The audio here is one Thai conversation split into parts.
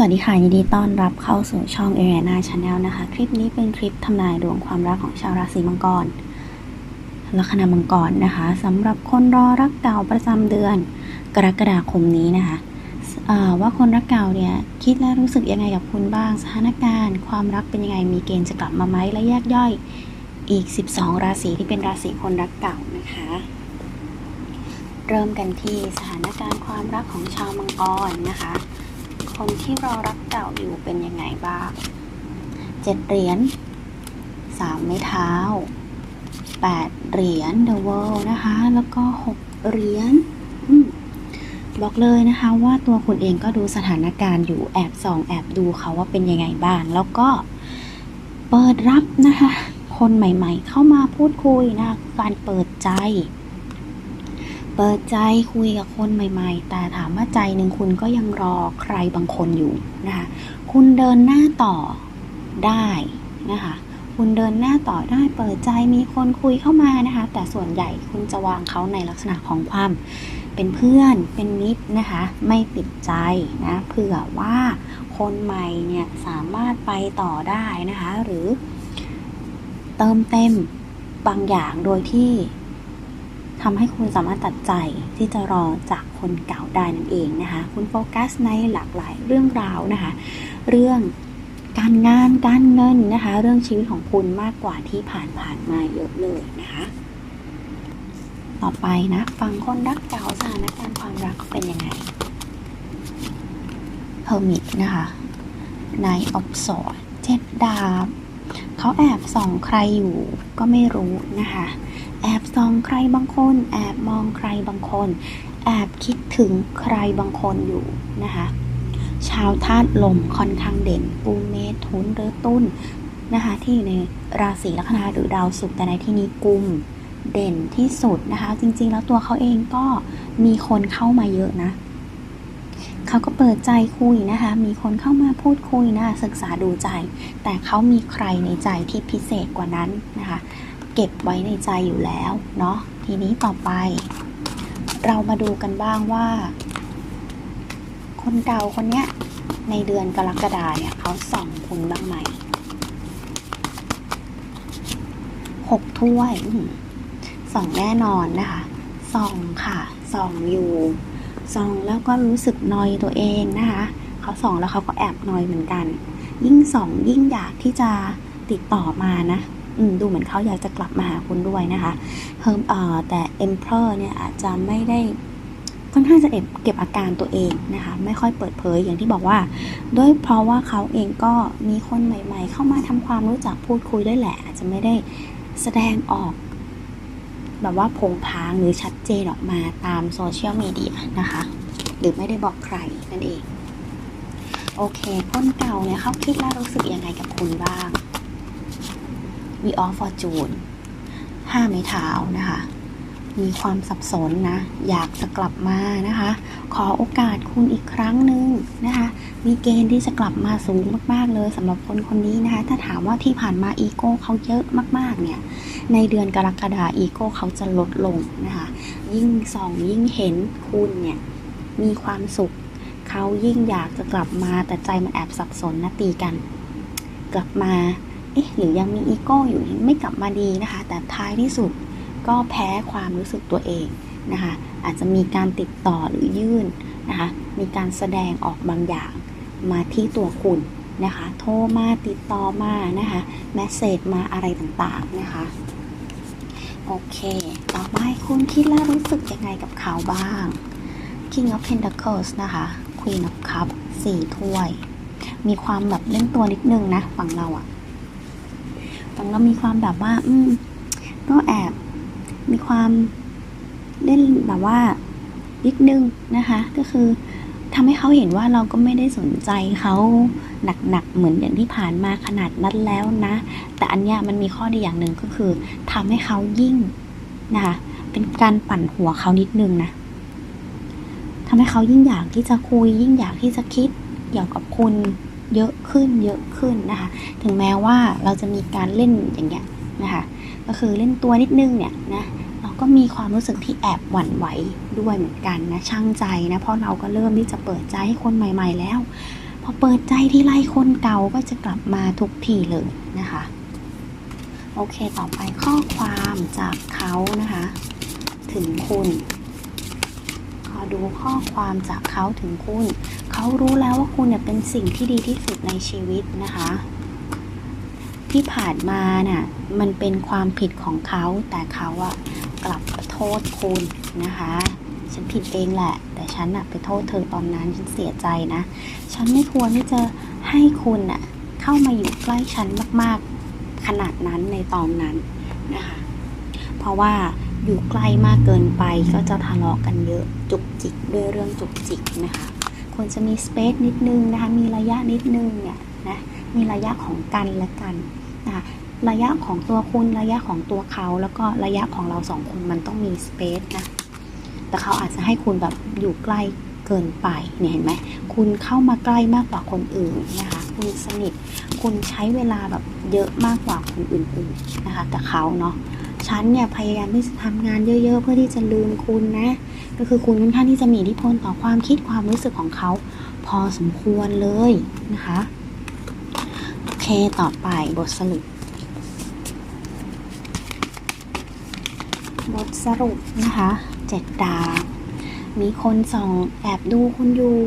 สวัสดีค่ะ ยินดีต้อนรับเข้าสู่ช่อง a r i a n a Channel นะคะ คลิปนี้เป็นคลิปทำนายดวงความรักของชาวราศีมังกรลัคนามังกรนะคะสำหรับคนรอรักเก่าประจำเดือน กรกฎาคมนี้นะคะว่าคนรักเก่าเนี่ยคิดและรู้สึกยังไงกับคุณบ้างสถานการณ์ ความรักเป็นยังไงมีเกณฑ์จะกลับมาไหมและแยกย่อยอีก 12 ราศีที่เป็นราศีคนรักเก่านะคะ เริ่มกันที่สถานการณ์ความรักของชาวมังกรนะคะ คนที่รอรักเก่าอยู่เป็นยังไงบ้างเจ็ดเหรียญสามไม้เท้าแปดเหรียญ The World นะคะ แล้วก็หกเหรียญบอกเลยนะคะว่าตัวคุณเองก็ดูสถานการณ์อยู่แอบส่องแอบดูเขาว่าเป็นยังไงบ้าง แล้วก็เปิดรับนะคะ คนใหม่ๆ เข้ามาพูดคุยนะคะการเปิดใจ เปิดใจคุยกับคนใหม่ ๆ แต่ถามว่าใจหนึ่งคุณก็ยังรอใครบางคนอยู่นะคะ คุณเดินหน้าต่อได้นะคะ คุณเดินหน้าต่อได้เปิดใจมีคนคุยเข้ามานะคะ แต่ส่วนใหญ่คุณจะวางเขาในลักษณะของความเป็นเพื่อนเป็นมิตรนะคะ ไม่ปิดใจนะเผื่อว่าคนใหม่เนี่ยสามารถไปต่อได้นะคะ หรือเติมเต็มบางอย่างโดยที่ ทำให้คุณสามารถตัดใจที่จะรอจากคนเก่าได้นั่นเองนะคะ คุณโฟกัสในหลากหลายเรื่องราวนะคะ เรื่องการงานการเงินนะคะ เรื่องชีวิตของคุณมากกว่าที่ผ่านผ่านมาเยอะเลยนะคะ ต่อไปนะฟังคนรักเก่าสถานการณ์ความรักเป็นยังไง h e r m i t นะคะนายอบสอดเจ็ดดาบเขาแอบส่องใครอยู่ก็ไม่รู้นะคะ แอบส่องใครบางคน แอบมองใครบางคน แอบคิดถึงใครบางคนอยู่นะคะชาวธาตุลมค่อนข้างเด่นปูเมทุนหรือตุ้นนะคะที่อยู่ในราศีลัคนาหรือดาวศุกร์แต่ในที่นี้กุมเด่นที่สุดนะคะ จริงๆ แล้วตัวเขาเองก็มีคนเข้ามาเยอะนะเขาก็เปิดใจคุยนะคะ มีคนเข้ามาพูดคุยนะคะศึกษาดูใจ แต่เขามีใครในใจที่พิเศษกว่านั้นนะคะ เก็บไว้ในใจอยู่แล้วเนาะทีนี้ต่อไป เรามาดูกันบ้างว่า คนเก่าคนเนี้ยในเดือนกรกฎาเนี่ยเขาส่องคุณบ้างไหมหกถ้วยส่องแน่นอนนะคะส่องค่ะส่องอยู่ส่องแล้วก็รู้สึกนอยตัวเองนะคะเขาส่องแล้วเขาก็แอบนอยเหมือนกัน ยิ่งส่องยิ่งอยากที่จะติดต่อมานะ ดูเหมือนเขาอยากจะกลับมาหาคุณด้วยนะคะเฮิมเอ่อแต่ Emperor เนี่ยอาจจะไม่ได้ค่อนข้างจะเก็บอาการตัวเองนะคะไม่ค่อยเปิดเผยอย่างที่บอกว่า ด้วยเพราะว่าเขาเองก็มีคนใหม่ ๆ เข้ามาทำความรู้จักพูดคุยด้วยแหละ อาจจะไม่ได้แสดงออก แบบว่าโผงผางหรือชัดเจนออกมาตามโซเชียลมีเดียนะคะ หรือไม่ได้บอกใครนั่นเอง โอเคคนเก่าเนี่ยเขาคิดและรู้สึกยังไงกับคุณบ้าง We of Fortune ห้าไม้เท้านะคะ มีความสับสนนะ อยากจะกลับมานะคะ ขอโอกาสคุณอีกครั้งหนึ่งนะคะ มีเกณฑ์ที่จะกลับมาสูงมาก ๆ เลยสำหรับคนคนนี้นะคะ ถ้าถามว่าที่ผ่านมาอีโก้เขาเยอะมาก ๆ เนี่ย ในเดือนกรกฎาอีโก้เขาจะลดลงนะคะ ยิ่งส่องยิ่งเห็นคุณเนี่ย มีความสุขเขายิ่งอยากจะกลับมาแต่ใจมันแอบสับสนนะตีกัน กลับมา เอ๊ะหรือยังมีอีโก้อยู่ไม่กลับมาดีนะคะ แต่ท้ายที่สุดก็แพ้ความรู้สึกตัวเองนะคะ อาจจะมีการติดต่อหรือยื่นนะคะ มีการแสดงออกบางอย่างมาที่ตัวคุณนะคะ โทรมาติดต่อมานะคะแมสเซจมาอะไรต่างๆนะคะโอเค ต่อไปคุณคิดและรู้สึกยังไงกับเขาบ้าง King of Pentacles นะคะ Queen of Cups สี่ถ้วย มีความแบบเล่นตัวนิดนึงนะ ฝั่งเราอะ ฝั่เรามีความแบบว่า อืม ก็แอบมีความเล่นแบบว่านิดนึงนะคะ ก็คือทำให้เขาเห็นว่าเราก็ไม่ได้สนใจเขาหนักๆเหมือนอย่างที่ผ่านมาขนาดนั้นแล้วนะ แต่อันเนี้ยมันมีข้อดีอย่างหนึ่งก็คือทำให้เขายิ่งนะคะเป็นการปั่นหัวเขานิดนึงนะทำให้เขายิ่งอยากที่จะคุย ยิ่งอยากที่จะคิดเกี่ยวกับคุณ เยอะขึ้นเยอะขึ้นนะคะ ถึงแม้ว่าเราจะมีการเล่นอย่างเงี้ยนะคะ ก็คือเล่นตัวนิดนึงเนี่ยนะเราก็มีความรู้สึกที่แอบหวั่นไหวด้วยเหมือนกันนะช่างใจนะเพราะเราก็เริ่มที่จะเปิดใจให้คนใหม่ ๆ แล้ว พอเปิดใจที่ไรคนเก่าก็จะกลับมาทุกทีเลยนะคะ โอเคต่อไปข้อความจากเขานะคะ ถึงคุณ ดูข้อความจากเขาถึงคุณ เขารู้แล้วว่าคุณเนี่ยเป็นสิ่งที่ดีที่สุดในชีวิตนะคะ ที่ผ่านมาเนี่ยมันเป็นความผิดของเขา แต่เขาอะกลับโทษคุณนะคะ ฉันผิดเองแหละ แต่ฉันอะไปโทษเธอตอนนั้นฉันเสียใจนะ ฉันไม่ควรที่จะให้คุณอะเข้ามาอยู่ใกล้ฉันมากๆ ขนาดนั้นในตอนนั้นนะคะ เพราะว่า อยู่ใกล้มากเกินไปก็จะทะเลาะกันเยอะจุกจิกด้วยเรื่องจุกจิกนะคะควรจะมีสเปซนิดนึงนะคะมีระยะนิดนึงเนี่ยนะมีระยะของกันและกันนะคะระยะของตัวคุณระยะของตัวเขา แล้วก็ระยะของเราสองคนมันต้องมีสเปซนะแต่เขาอาจจะให้คุณแบบอยู่ใกล้เกินไปเนี่ยเห็นไหมคุณเข้ามาใกล้มากกว่าคนอื่นนะคะคุณสนิทคุณใช้เวลาแบบเยอะมากกว่าคนอื่นๆนะคะแต่เขาเนาะ ฉันเนี่ยพยายามที่จะทำงานเยอะ ๆ เพื่อที่จะลืมคุณนะ ก็คือคุณค่อนข้างที่จะมีอิทธิพลต่อความคิดความรู้สึกของเขา พอสมควรเลยนะคะโอเคต่อไปบทสรุป บทสรุปนะคะเจ็ดดาวมีคนส่องแอบดูคุณอยู่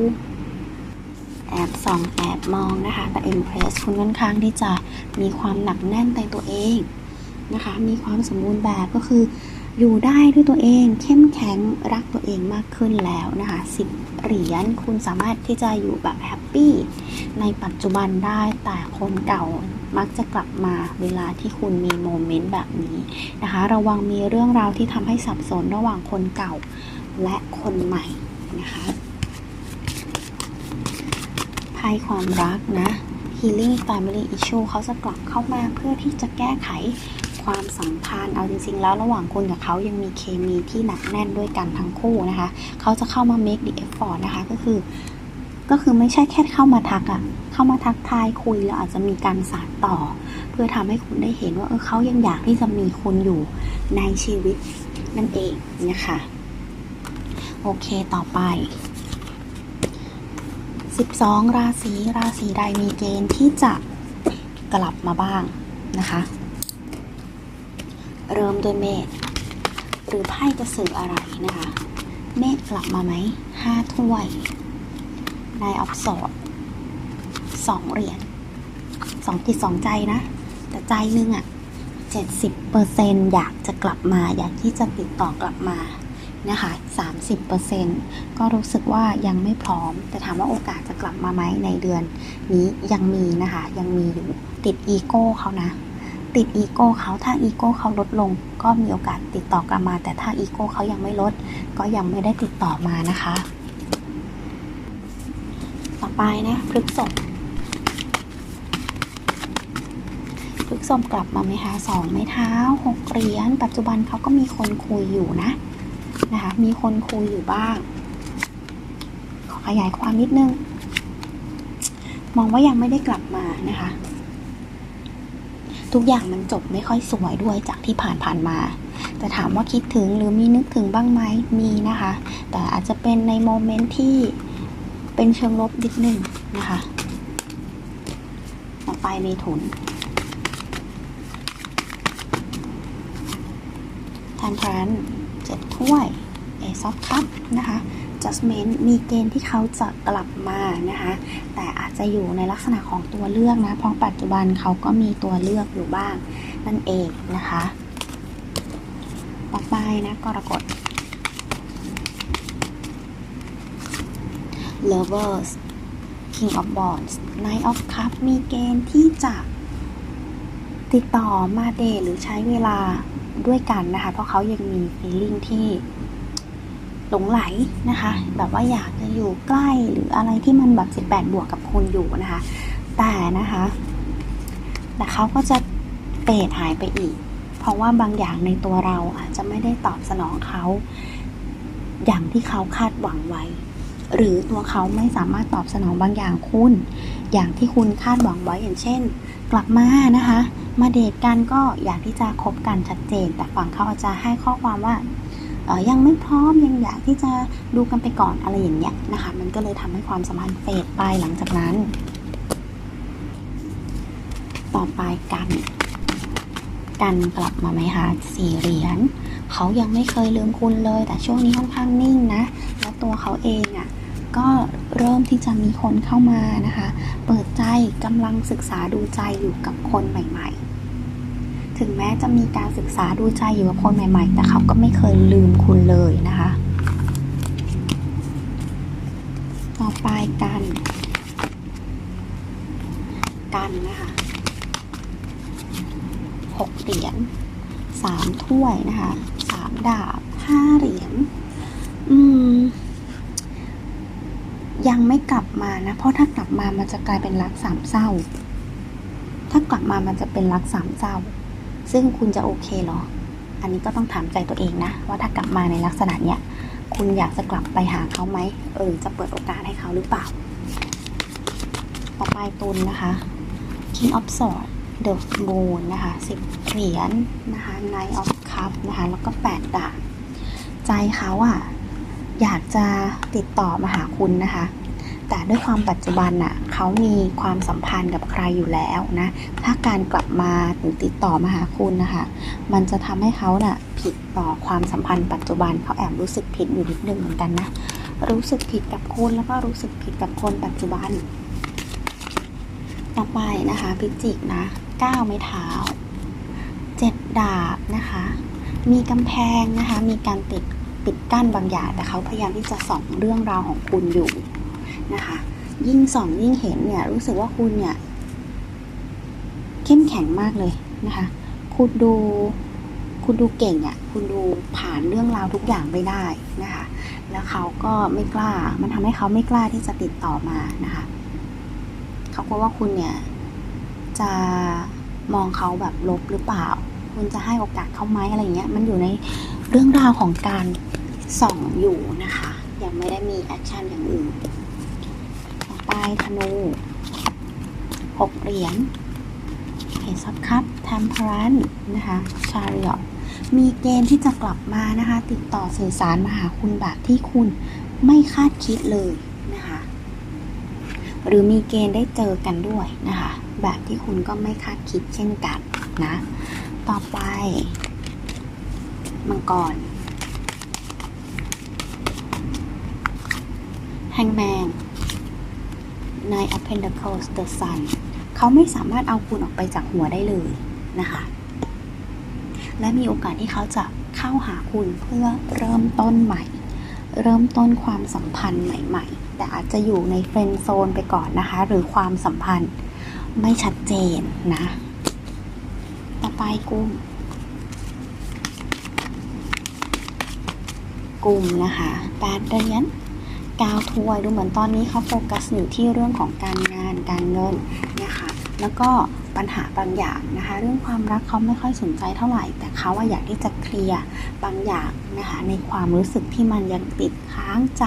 แอบส่องแอบมองนะคะ แต่ Impress คุณค่อนข้างที่จะมีความหนักแน่นในตัวเอง นะคะ มีความสมบูรณ์แบบก็คือ อยู่ได้ด้วยตัวเอง เข้มแข็งรักตัวเองมากขึ้นแล้วนะคะสิบเหรียญคุณสามารถที่จะอยู่แบบแฮปปี้ในปัจจุบันได้แต่คนเก่ามักจะกลับมาเวลาที่คุณมีโมเมนต์แบบนี้นะคะ ระวังมีเรื่องราวที่ทำให้สับสนระหว่างคนเก่าและคนใหม่นะคะไพ่ความรักนะ Healing Family Issue เขาจะกลับเข้ามาเพื่อที่จะแก้ไข ความสัมพันธ์เอาจริงๆ แล้วระหว่างคุณกับเขายังมีเคมีที่หนักแน่นด้วยกันทั้งคู่นะคะ เขาจะเข้ามา make the effort นะคะก็คือ ก็คือไม่ใช่แค่เข้ามาทักอะเข้ามาทักทายคุยแล้วอาจจะมีการสานต่อ เพื่อทำให้คุณได้เห็นว่าเออเขายังอยากที่จะมีคุณอยู่ในชีวิตนั่นเองนะคะโอเคต่อไป12 ราศีราศีใดมีเกณฑ์ที่จะกลับมาบ้างนะคะ เริ่มด้วยเมษหรือไพ่จะสื่ออะไรนะคะ เมษกลับมาไหมห้าถ้วยนายออฟสอดสองเหรียญสองจิตสองใจนะ แต่ใจนึงอะ่ะเจ็ดสิบเปอร์เซนอยากจะกลับมาอยากที่จะติดต่อกลับมานะคะสามสิบเปอร์เซนก็รู้สึกว่ายังไม่พร้อม แต่ถามว่าโอกาสจะกลับมาไหมในเดือนนี้ยังมีนะคะ ยังมีอยู่ติดอีโก้เขานะ ติดอีโก้เขาถ้าอีโก้เขาลดลง ก็มีโอกาสติดต่อกลับมา แต่ถ้าอีโก้เขายังไม่ลด ก็ยังไม่ได้ติดต่อมานะคะ ต่อไปนะพฤกษบพฤกษบกลับมาไหมคะสองไม้เท้าหกเหรียญปัจจุบันเขาก็มีคนคุยอยู่นะนะคะมีคนคุยอยู่บ้าง ขอขยายความนิดนึง มองว่ายังไม่ได้กลับมานะคะ ทุกอย่างมันจบไม่ค่อยสวยด้วยจากที่ผ่านผ่านมา แต่ถามว่าคิดถึงหรือมีนึกถึงบ้างไหมมีนะคะ แต่อาจจะเป็นในโมเมนต์ที่เป็นเชิงลบนิดนึงนะคะ ต่อไปเมถุนทันทรันเจ็ดถ้วยเอซอฟคัพนะคะ adjustment มีเกณฑ์ที่เขาจะกลับมานะคะ แต่อาจจะอยู่ในลักษณะของตัวเลือกนะ เพราะปัจจุบันเขาก็มีตัวเลือกอยู่บ้างนั่นเองนะคะ ต่อไปนะกรกฎ lovers king of wands knight of cup มีเกณฑ์ที่จะติดต่อมาเดทหรือใช้เวลาด้วยกันนะคะ เพราะเขายังมี feeling ที่ หลงไหลนะคะ แบบว่าอยากจะอยู่ใกล้หรืออะไรที่มันแบบ 18 บวกกับคุณอยู่นะคะ แต่นะคะแต่เขาก็จะเปรดหายไปอีก เพราะว่าบางอย่างในตัวเราอาจจะไม่ได้ตอบสนองเขา อย่างที่เขาคาดหวังไว้ หรือตัวเขาไม่สามารถตอบสนองบางอย่างคุณ อย่างที่คุณคาดหวังไว้อย่างเช่น กลับมานะคะ มาเดทกันก็อยากที่จะคบกันชัดเจน แต่ฝั่งเขาอาจจะให้ข้อความว่า ยังไม่พร้อมยังอยากที่จะดูกันไปก่อนอะไรอย่างเงี้ยนะคะ มันก็เลยทำให้ความสัมพันธ์เฟดไปหลังจากนั้น ต่อไปกัน กันกลับมาไหมคะสี่เหรียญเขายังไม่เคยลืมคุณเลย แต่ช่วงนี้ค่อนข้างนิ่งนะ แล้วตัวเขาเองอะ่ะก็เริ่มที่จะมีคนเข้ามานะคะ เปิดใจกำลังศึกษาดูใจอยู่กับคนใหม่ ๆ ถึงแม้จะมีการศึกษาดูใจอยู่กับคนใหม่ ๆ แต่เขาก็ไม่เคยลืมคุณเลยนะคะ ต่อไปกัน กันนะคะหกเหรียญสามถ้วยนะคะสามดาบห้าเหรียญอืมยังไม่กลับมานะ เพราะถ้ากลับมามันจะกลายเป็นรักสามเศร้า ถ้ากลับมามันจะเป็นรักสามเศร้า ซึ่งคุณจะโอเคเหรอ อันนี้ก็ต้องถามใจตัวเองนะ ว่าถ้ากลับมาในลักษณะเนี้ย คุณอยากจะกลับไปหาเขาไหม เออ จะเปิดโอกาสให้เขาหรือเปล่า ต่อไปตุนนะคะ King of Swords The Moon นะคะ10เหรียญนะคะ Knight of Cups นะคะ แล้วก็8ดาบใจเขาอะอยากจะติดต่อมาหาคุณนะคะ แต่ด้วยความปัจจุบันน่ะเขามีความสัมพันธ์กับใครอยู่แล้วนะ ถ้าการกลับมาหรือติดต่อมาหาคุณนะคะ มันจะทำให้เขาน่ะผิดต่อความสัมพันธ์ปัจจุบันเขาแอบรู้สึกผิดอยู่นิดนึงเหมือนกันนะ รู้สึกผิดกับคุณแล้วก็รู้สึกผิดกับคนปัจจุบัน ต่อไปนะคะพิจิกนะก้าวไม้เท้าเจ็ดดาบนะคะ มีกำแพงนะคะ มีการติดปิดกั้นบางอย่างแต่เขาพยายามที่จะส่องเรื่องราวของคุณอยู่ นะคะ ยิ่งส่องยิ่งเห็นเนี่ยรู้สึกว่าคุณเนี่ยเข้มแข็งมากเลยนะคะ คุณดูคุณดูเก่งอะ่ะ คุณดูผ่านเรื่องราวทุกอย่างไปได้นะคะ แล้วเขาก็ไม่กล้า มันทำให้เขาไม่กล้าที่จะติดต่อมานะคะ เขากลัวว่าคุณเนี่ยจะมองเขาแบบลบหรือเปล่า คุณจะให้โอกาสเขาไหมอะไรเงี้ย มันอยู่ในเรื่องราวของการส่องอยู่นะคะ ยังไม่ได้มีแอคชั่นอย่างอื่น ไปธนูหกเหรียญเฮซับคัพแทมเพรันนะคะชาริอตมีเกณฑ์ที่จะกลับมานะคะ ติดต่อสื่อสารมาหาคุณแบบที่คุณไม่คาดคิดเลยนะคะ หรือมีเกณฑ์ได้เจอกันด้วยนะคะ แบบที่คุณก็ไม่คาดคิดเช่นกันนะ ต่อไป มังกรแฮงแมน Nine of Pentacles The Sun เขาไม่สามารถเอาคุณออกไปจากหัวได้เลยนะคะ และมีโอกาสที่เขาจะเข้าหาคุณเพื่อเริ่มต้นใหม่ เริ่มต้นความสัมพันธ์ใหม่ ๆ แต่อาจจะอยู่ในเฟรนด์โซนไปก่อนนะคะ หรือความสัมพันธ์ไม่ชัดเจนนะ ต่อไปกุ้งกลุ่มนะคะแปดเหรียญ กาวถ้วยดูเหมือนตอนนี้เขาโฟกัสอยู่ที่เรื่องของการงานการเงินนะคะแล้วก็ปัญหาบางอย่างนะคะ เรื่องความรักเขาไม่ค่อยสนใจเท่าไหร่ แต่เขาว่าอยากที่จะเคลียร์บางอย่างนะคะในความรู้สึกที่มันยังติดค้างใจ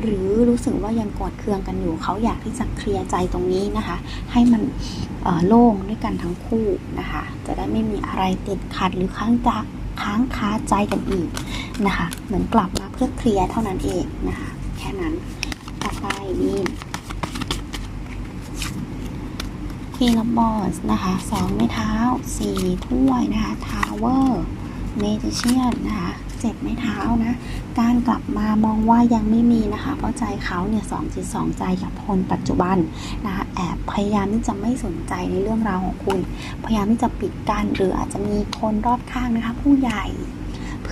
หรือรู้สึกว่ายังกดเคืองกันอยู่ เขาอยากที่จะเคลียร์ใจตรงนี้นะคะ ให้มันโล่งด้วยกันทั้งคู่นะคะ จะได้ไม่มีอะไรติดขัดหรือค้างจะค้างคาใจกันอีกนะคะ เหมือนกลับมาเพื่อเคลียร์เท่านั้นเองนะคะ แค่นั้นต่อไปนี่ Queen of Wands นะคะสองไม้เท้าสี่ถ้วยนะคะ Tower Magician นะคะเจ็ดไม้เท้านะการกลับมามองว่ายังไม่มีนะคะ เพราะใจเขาเนี่ยสองจิตสองใจกับคนปัจจุบันนะคะแอบพยายามที่จะไม่สนใจในเรื่องราวของคุณ พยายามที่จะปิดกั้นหรืออาจจะมีคนรอบข้างนะคะ ผู้ใหญ่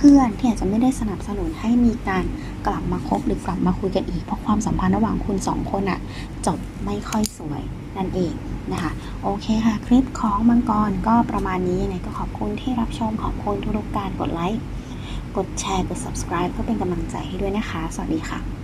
พื่อนที่อาจจะไม่ได้สนับสนุนให้มีการกลับมาคบหรือกลับมาคุยกันอีก เพราะความสัมพันธ์ระหว่างคุณสองคนอะจบไม่ค่อยสวยนั่นเองนะคะ โอเคค่ะ คลิปของมังกรก็ประมาณนี้ยังไงก็ขอบคุณที่รับชมขอบคุณทุกๆการกดไลค์กดแชร์กด subscribe เพื่อเป็นกำลังใจให้ด้วยนะคะ สวัสดีค่ะ